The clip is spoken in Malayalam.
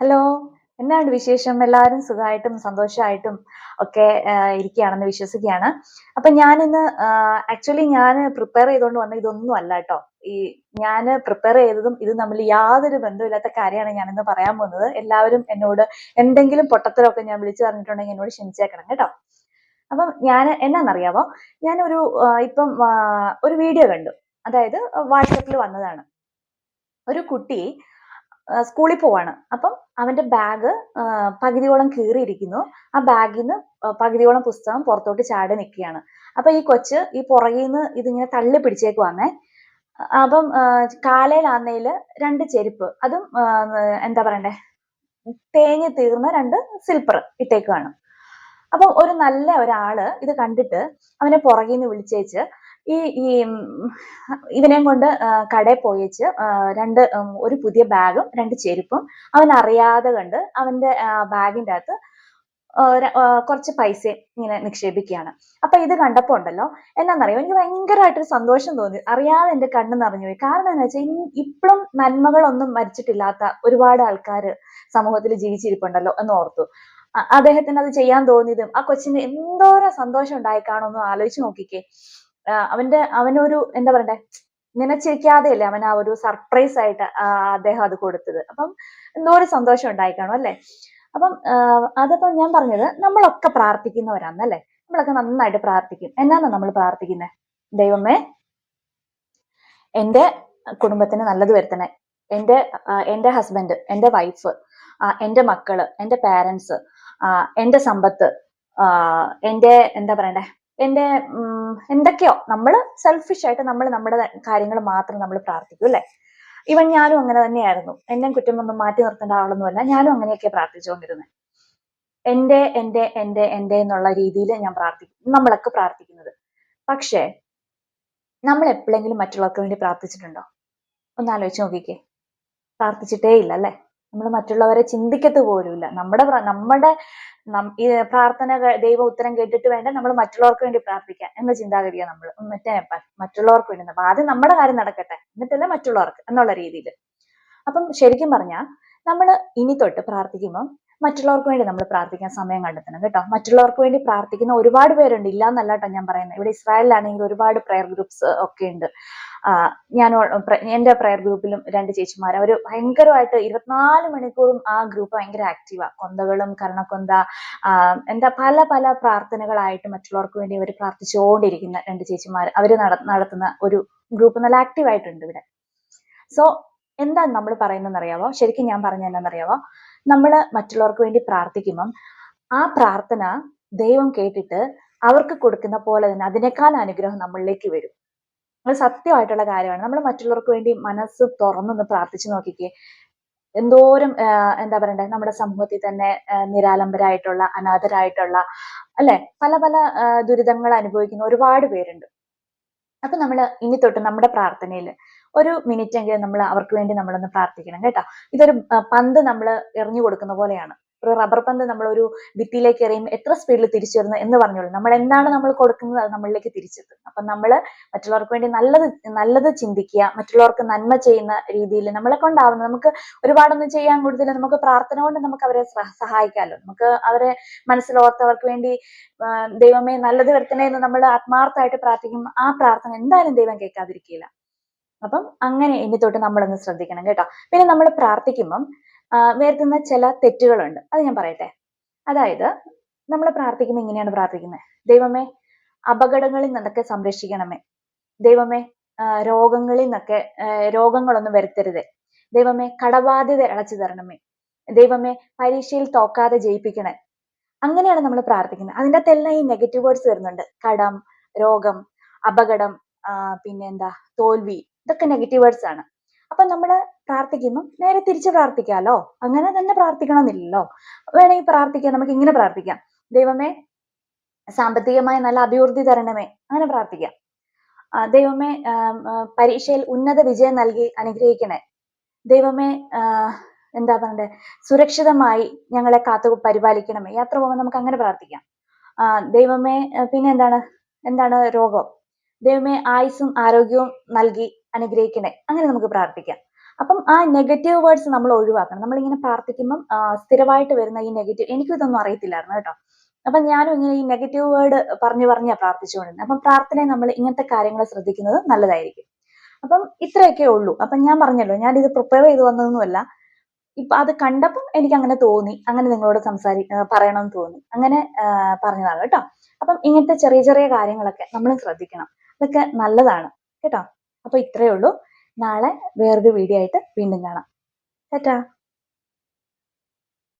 ഹലോ എന്നാണ് വിശേഷം? എല്ലാവരും സുഖമായിട്ടും സന്തോഷമായിട്ടും ഒക്കെ ഇരിക്കുകയാണെന്ന് വിശ്വസിക്കുകയാണ്. അപ്പൊ ഞാനിന്ന് ആക്ച്വലി ഞാൻ പ്രിപ്പയർ ചെയ്തുകൊണ്ട് വന്ന ഇതൊന്നും അല്ല കേട്ടോ. ഈ ഞാൻ പ്രിപ്പയർ ചെയ്തതും ഇത് തമ്മിൽ യാതൊരു ബന്ധമില്ലാത്ത കാര്യമാണ് ഞാനിന്ന് പറയാൻ പോകുന്നത്. എല്ലാവരും എന്നോട് എന്തെങ്കിലും പൊട്ടത്തരമൊക്കെ ഞാൻ വിളിച്ചു പറഞ്ഞിട്ടുണ്ടെങ്കിൽ എന്നോട് ക്ഷമിച്ചേക്കണം കേട്ടോ. അപ്പം ഞാൻ എന്നാണെന്നറിയാമോ ഞാനൊരു ഇപ്പം ഒരു വീഡിയോ കണ്ടു. അതായത് വാട്സപ്പിൽ വന്നതാണ്. ഒരു കുട്ടി സ്കൂളിൽ പോവാണ്. അപ്പം അവന്റെ ബാഗ് പകുതിയോളം കീറിയിരിക്കുന്നു. ആ ബാഗിൽ നിന്ന് പകുതിയോളം പുസ്തകം പുറത്തോട്ട് ചാടി നിൽക്കുകയാണ്. അപ്പൊ ഈ കൊച്ച് ഈ പുറകിൽ നിന്ന് ഇതിങ്ങനെ തള്ളി പിടിച്ചേക്ക് പിടിച്ചേക്കുവാന്നേ അപ്പം കാലയിലാന്നേൽ രണ്ട് ചെരുപ്പ്. അതും എന്താ പറയണ്ടേ? തേഞ്ഞ് തീർന്ന രണ്ട് സിൽപ്പർ ഇട്ടേക്കുവാണ്. അപ്പം ഒരു നല്ല ഒരാൾ ഇത് കണ്ടിട്ട് അവനെ പുറകിൽ നിന്ന് വിളിച്ചേച്ച് ഈ ഈ ഇവനെയും കൊണ്ട് കടയിൽ പോയിച്ച് രണ്ട് ഒരു പുതിയ ബാഗും രണ്ട് ചെരുപ്പും അവൻ അറിയാതെ കണ്ട് അവന്റെ ബാഗിന്റെ അകത്ത് കുറച്ച് പൈസ ഇങ്ങനെ നിക്ഷേപിക്കുകയാണ്. അപ്പൊ ഇത് കണ്ടപ്പോ ഉണ്ടല്ലോ എന്നാന്നറിയോ? എനിക്ക് ഭയങ്കരമായിട്ടൊരു സന്തോഷം തോന്നി. അറിയാതെ എന്റെ കണ്ണ് നിറഞ്ഞു പോയി. കാരണം എന്ന് വെച്ചാൽ ഇപ്പോഴും നന്മകളൊന്നും മരിച്ചിട്ടില്ലാത്ത ഒരുപാട് ആൾക്കാർ സമൂഹത്തിൽ ജീവിച്ചിരിപ്പുണ്ടല്ലോ എന്ന് ഓർത്തു. അദ്ദേഹത്തിന് അത് ചെയ്യാൻ തോന്നിയതും ആ കൊച്ചിന് എന്തോരം സന്തോഷം ഉണ്ടായി ഒന്ന് ആലോചിച്ച് നോക്കിക്കേ. അവന്റെ അവനൊരു എന്താ പറയണ്ടേ നിനച്ചിരിക്കാതെയല്ലേ അവൻ ആ ഒരു സർപ്രൈസ് ആയിട്ട് അദ്ദേഹം അത് കൊടുത്തത്. അപ്പം എന്തോ ഒരു സന്തോഷം ഉണ്ടായി കാണും അല്ലേ? അപ്പം അതപ്പം ഞാൻ പറഞ്ഞത് നമ്മളൊക്കെ പ്രാർത്ഥിക്കുന്നവരാണ് അല്ലേ? നമ്മളൊക്കെ നന്നായിട്ട് പ്രാർത്ഥിക്കും. എന്നാണ് നമ്മൾ പ്രാർത്ഥിക്കുന്നത് ദൈവമേ എന്റെ കുടുംബത്തിന് നല്ലത് വരുത്തണേ. എന്റെ എന്റെ ഹസ്ബൻഡ് എന്റെ വൈഫ് എന്റെ മക്കൾ എന്റെ പാരൻസ് എന്റെ സമ്പത്ത് എന്റെ എന്താ പറയണ്ടേ എന്റെ എന്തൊക്കെയോ നമ്മൾ സെൽഫിഷ് ആയിട്ട് നമ്മൾ നമ്മുടെ കാര്യങ്ങൾ മാത്രം നമ്മൾ പ്രാർത്ഥിക്കും അല്ലെ? ഇവൻ ഞാനും അങ്ങനെ തന്നെയായിരുന്നു. എന്നെ കുറ്റം ഒന്നും മാറ്റി നിർത്തേണ്ട ആളൊന്നുമല്ല ഞാനും അങ്ങനെയൊക്കെ പ്രാർത്ഥിച്ചുകൊണ്ടിരുന്നത് എന്റെ എന്റെ എന്റെ എന്റെ എന്നുള്ള രീതിയിൽ ഞാൻ പ്രാർത്ഥിക്കും നമ്മളൊക്കെ പ്രാർത്ഥിക്കുന്നത്. പക്ഷേ നമ്മൾ എപ്പോഴെങ്കിലും മറ്റുള്ളവർക്ക് വേണ്ടി പ്രാർത്ഥിച്ചിട്ടുണ്ടോ? ഒന്ന് ആലോചിച്ച് നോക്കിക്കേ. പ്രാർത്ഥിച്ചിട്ടേ ഇല്ല അല്ലെ? നമ്മൾ മറ്റുള്ളവരെ ചിന്തിക്കത്ത് പോലുമില്ല. നമ്മുടെ നമ്മുടെ പ്രാർത്ഥന ദൈവം ഉത്തരം കേട്ടിട്ട് വേണ്ട നമ്മൾ മറ്റുള്ളവർക്ക് വേണ്ടി പ്രാർത്ഥിക്കാൻ എന്ന ചിന്താഗതിയാണ് നമ്മൾ മറ്റേ മറ്റുള്ളവർക്ക് വേണ്ടി അപ്പൊ ആദ്യം നമ്മുടെ കാര്യം നടക്കട്ടെ. എന്നിട്ടല്ല മറ്റുള്ളവർക്ക് എന്നുള്ള രീതിയിൽ അപ്പം ശരിക്കും പറഞ്ഞാൽ നമ്മൾ ഇനി തൊട്ട് പ്രാർത്ഥിക്കുമ്പോൾ മറ്റുള്ളവർക്ക് വേണ്ടി നമ്മൾ പ്രാർത്ഥിക്കാൻ സമയം കണ്ടെത്തണം കേട്ടോ. മറ്റുള്ളവർക്ക് വേണ്ടി പ്രാർത്ഥിക്കുന്ന ഒരുപാട് പേരുണ്ട്. ഇല്ല എന്നല്ല കേട്ടോ ഞാൻ പറയുന്നത് ഇവിടെ ഇസ്രായേലിലാണെങ്കിൽ ഒരുപാട് പ്രയർ ഗ്രൂപ്പ്സ് ഒക്കെ ഉണ്ട്. ഞാൻ എന്റെ പ്രയർ ഗ്രൂപ്പിലും രണ്ട് ചേച്ചിമാർ അവർ ഭയങ്കരമായിട്ട് ഇരുപത്തിനാല് മണിക്കൂറും ആ ഗ്രൂപ്പ് ഭയങ്കര ആക്റ്റീവാ കൊന്തകളും കർണക്കൊന്ത എന്താ പല പല പ്രാർത്ഥനകളായിട്ട് മറ്റുള്ളവർക്ക് വേണ്ടി അവർ പ്രാർത്ഥിച്ചുകൊണ്ടിരിക്കുന്ന രണ്ട് ചേച്ചിമാർ അവർ നടത്തുന്ന ഒരു ഗ്രൂപ്പ് നല്ല ആക്റ്റീവ് ആയിട്ടുണ്ട് ഇവിടെ. സോ എന്താ നമ്മൾ പറയുന്നതെന്ന് അറിയാവോ ശരിക്കും ഞാൻ പറഞ്ഞ എന്താണെന്നറിയാവോ? നമ്മൾ മറ്റുള്ളവർക്ക് വേണ്ടി പ്രാർത്ഥിക്കുമ്പം ആ പ്രാർത്ഥന ദൈവം കേട്ടിട്ട് അവർക്ക് കൊടുക്കുന്ന പോലെ തന്നെ അതിനേക്കാൾ അനുഗ്രഹം നമ്മളിലേക്ക് വരും. അത് സത്യമായിട്ടുള്ള കാര്യമാണ്. നമ്മൾ മറ്റുള്ളവർക്ക് വേണ്ടി മനസ്സ് തുറന്നൊന്ന് പ്രാർത്ഥിച്ചു നോക്കിക്കേ. എന്തോരം എന്താ പറയണ്ടേ നമ്മുടെ സമൂഹത്തിൽ തന്നെ നിരാലംബരായിട്ടുള്ള അനാഥരായിട്ടുള്ള അല്ലെ? പല പല ദുരിതങ്ങൾ അനുഭവിക്കുന്ന ഒരുപാട് പേരുണ്ട്. അപ്പൊ നമ്മൾ ഇനി തൊട്ട് നമ്മുടെ പ്രാർത്ഥനയിൽ ഒരു മിനിറ്റ് എങ്കിലും നമ്മൾ അവർക്ക് വേണ്ടി നമ്മളൊന്ന് പ്രാർത്ഥിക്കണം കേട്ടോ. ഇതൊരു പന്ത് നമ്മൾ എറിഞ്ഞു കൊടുക്കുന്ന പോലെയാണ്. ഒരു റബ്ബർ പന്ത് നമ്മൾ ഒരു ഭിത്തിയിലേക്ക് എറിയുമ്പോൾ എത്ര സ്പീഡിൽ തിരിച്ചു വരുന്നു എന്ന് പറഞ്ഞോളൂ. നമ്മൾ എന്താണ് നമ്മൾ കൊടുക്കുന്നത് അത് നമ്മളിലേക്ക് തിരിച്ചെത്തും. അപ്പം നമ്മൾ മറ്റുള്ളവർക്ക് വേണ്ടി നല്ലത് നല്ലത് ചിന്തിക്കുക മറ്റുള്ളവർക്ക് നന്മ ചെയ്യുന്ന രീതിയിൽ നമ്മളെ കൊണ്ടാവുന്ന നമുക്ക് ഒരുപാടൊന്നും ചെയ്യാൻ കൂടുതൽ നമുക്ക് പ്രാർത്ഥന കൊണ്ട് നമുക്ക് അവരെ സഹ- സഹായിക്കാമല്ലോ. നമുക്ക് അവരെ മനസ്സിലോർത്തവർക്ക് വേണ്ടി ദൈവമേ നല്ലത് വരുത്തണേ എന്ന് നമ്മൾ ആത്മാർത്ഥമായിട്ട് പ്രാർത്ഥിക്കും ആ പ്രാർത്ഥന എന്തായാലും ദൈവം കേൾക്കാതിരിക്കില്ല അപ്പം അങ്ങനെ ഇനി തൊട്ട് നമ്മളൊന്ന് ശ്രദ്ധിക്കണം കേട്ടോ. പിന്നെ നമ്മൾ പ്രാർത്ഥിക്കുമ്പം വരുത്തുന്ന ചില തെറ്റുകളുണ്ട്. അത് ഞാൻ പറയട്ടെ. അതായത് നമ്മൾ പ്രാർത്ഥിക്കുമ്പോൾ ഇങ്ങനെയാണ് പ്രാർത്ഥിക്കുന്നത് ദൈവമേ അപകടങ്ങളിൽ നിന്നൊക്കെ സംരക്ഷിക്കണമേ. ദൈവമേ രോഗങ്ങളിൽ നിന്നൊക്കെ രോഗങ്ങളൊന്നും വരുത്തരുതേ. ദൈവമേ കടബാധ്യത ഇളച്ചു തരണമേ. ദൈവമേ പരീക്ഷയിൽ തോക്കാതെ ജയിപ്പിക്കണേ. അങ്ങനെയാണ് നമ്മൾ പ്രാർത്ഥിക്കുന്നത് അതിന്റെ അകത്തെല്ലാം ഈ നെഗറ്റീവ് വേർഡ്സ് വരുന്നുണ്ട്. കടം രോഗം അപകടം പിന്നെന്താ? തോൽവി. ഇതൊക്കെ നെഗറ്റീവ് വേർഡ്സ് ആണ്. അപ്പൊ നമ്മൾ പ്രാർത്ഥിക്കുമ്പോൾ നേരെ തിരിച്ച് പ്രാർത്ഥിക്കാലോ? അങ്ങനെ തന്നെ പ്രാർത്ഥിക്കണമെന്നില്ലല്ലോ. വേണമെങ്കിൽ പ്രാർത്ഥിക്കാം നമുക്ക് ഇങ്ങനെ പ്രാർത്ഥിക്കാം. ദൈവമേ സാമ്പത്തികമായി നല്ല അഭിവൃദ്ധി തരണമേ. അങ്ങനെ പ്രാർത്ഥിക്കാം. ദൈവമേ പരീക്ഷയിൽ ഉന്നത വിജയം നൽകി അനുഗ്രഹിക്കണേ. ദൈവമേ എന്താ പറയണ്ടേ? സുരക്ഷിതമായി ഞങ്ങളെ കാത്തു പരിപാലിക്കണമേ. യാത്ര പോകുമ്പോൾ നമുക്ക് അങ്ങനെ പ്രാർത്ഥിക്കാം. ദൈവമേ പിന്നെ എന്താണ്? എന്താണ് രോഗം? ദൈവമേ ആയുസ്സും ആരോഗ്യവും നൽകി അനുഗ്രഹിക്കണേ. അങ്ങനെ നമുക്ക് പ്രാർത്ഥിക്കാം. അപ്പം ആ നെഗറ്റീവ് വേർഡ്സ് നമ്മൾ ഒഴിവാക്കണം. നമ്മളിങ്ങനെ പ്രാർത്ഥിക്കുമ്പം സ്ഥിരമായിട്ട് വരുന്ന ഈ നെഗറ്റീവ് എനിക്കും ഇതൊന്നും അറിയത്തില്ലായിരുന്നു കേട്ടോ. അപ്പം ഞാനും ഇങ്ങനെ ഈ നെഗറ്റീവ് വേർഡ് പറഞ്ഞു പറഞ്ഞാൽ പ്രാർത്ഥിച്ചുകൊണ്ടിരുന്നത് അപ്പം പ്രാർത്ഥനയെ നമ്മൾ ഇങ്ങനത്തെ കാര്യങ്ങൾ ശ്രദ്ധിക്കുന്നത് നല്ലതായിരിക്കും. അപ്പം ഇത്രയൊക്കെ ഉള്ളൂ. അപ്പം ഞാൻ പറഞ്ഞല്ലോ ഞാൻ ഇത് പ്രിപ്പയർ ചെയ്ത് വന്നതൊന്നുമല്ല. ഇപ്പൊ അത് കണ്ടപ്പം എനിക്ക് അങ്ങനെ തോന്നി. അങ്ങനെ നിങ്ങളോട് സംസാരി പറയണമെന്ന് തോന്നി. അങ്ങനെ പറഞ്ഞതാണ് കേട്ടോ. അപ്പം ഇങ്ങനത്തെ ചെറിയ ചെറിയ കാര്യങ്ങളൊക്കെ നമ്മൾ ശ്രദ്ധിക്കണം. അതൊക്കെ നല്ലതാണ് കേട്ടോ. അപ്പൊ ഇത്രയേ ഉള്ളൂ. നാളെ വേറൊരു വീഡിയോ ആയിട്ട് വീണ്ടും കാണാം. ടാറ്റാ.